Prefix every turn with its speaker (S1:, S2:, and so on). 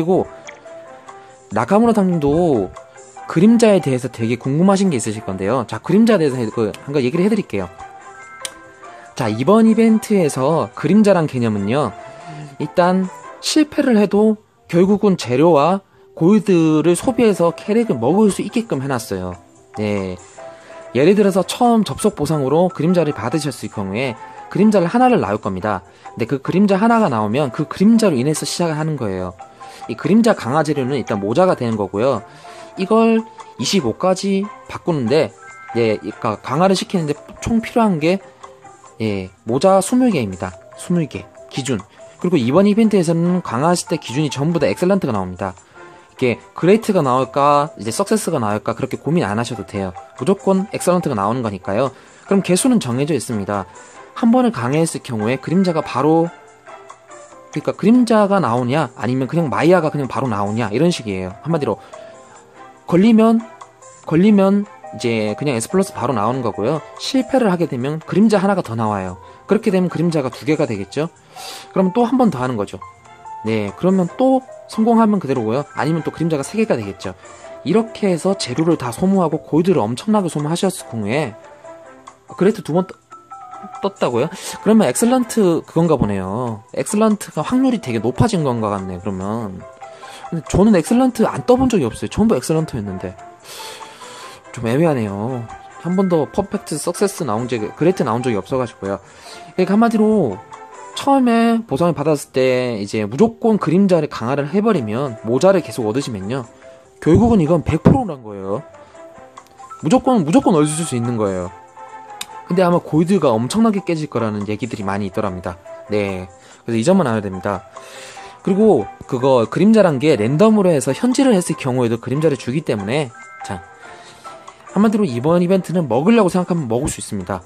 S1: 그리고 나카무라 당님도 그림자에 대해서 되게 궁금하신 게 있으실 건데요. 자, 그림자에 대해서 그 한가 얘기를 해드릴게요. 자, 이번 이벤트에서 그림자란 개념은요. 일단 실패를 해도 결국은 재료와 골드를 소비해서 캐릭을 먹을 수 있게끔 해놨어요. 네. 예를 들어서 처음 접속 보상으로 그림자를 받으셨을 경우에 그림자를 하나를 나올 겁니다. 근데 그 그림자 하나가 나오면 그 그림자로 인해서 시작을 하는 거예요. 이 그림자 강화 재료는 일단 모자가 되는 거고요. 이걸 25까지 바꾸는데, 예, 그러니까 강화를 시키는데 총 필요한 게, 예, 모자 20개입니다. 20개. 기준. 그리고 이번 이벤트에서는 강화했을 때 기준이 전부 다 엑셀런트가 나옵니다. 이게 그레이트가 나올까, 이제 석세스가 나올까, 그렇게 고민 안 하셔도 돼요. 무조건 엑셀런트가 나오는 거니까요. 그럼 개수는 정해져 있습니다. 한 번을 강화했을 경우에 그림자가 바로 그러니까 그림자가 나오냐 아니면 그냥 마이아가 그냥 바로 나오냐 이런 식이에요. 한마디로 걸리면 걸리면 이제 그냥 S 플러스 바로 나오는 거고요. 실패를 하게 되면 그림자 하나가 더 나와요. 그렇게 되면 그림자가 두 개가 되겠죠. 그럼 또 한 번 더 하는 거죠. 네, 그러면 또 성공하면 그대로고요. 아니면 또 그림자가 세 개가 되겠죠. 이렇게 해서 재료를 다 소모하고 골드를 엄청나게 소모하셨을 경우에 그레이트 두번 떴다고요? 그러면 엑셀런트 그건가 보네요. 엑셀런트가 확률이 되게 높아진 건가 같네, 그러면. 근데 저는 엑셀런트 안 떠본 적이 없어요. 전부 엑셀런트였는데. 좀 애매하네요. 한 번도 퍼펙트 석세스 나온 적이, 그레이트 나온 적이 없어가지고요. 그러니까 한마디로, 처음에 보상을 받았을 때, 이제 무조건 그림자를 강화를 해버리면, 모자를 계속 얻으시면요. 결국은 이건 100%란 거예요. 무조건, 무조건 얻을 수 있는 거예요. 근데 아마 골드가 엄청나게 깨질 거라는 얘기들이 많이 있더랍니다. 네. 그래서 이 점은 알아야 됩니다. 그리고 그거 그림자란 게 랜덤으로 해서 현질을 했을 경우에도 그림자를 주기 때문에 자 한마디로 이번 이벤트는 먹으려고 생각하면 먹을 수 있습니다.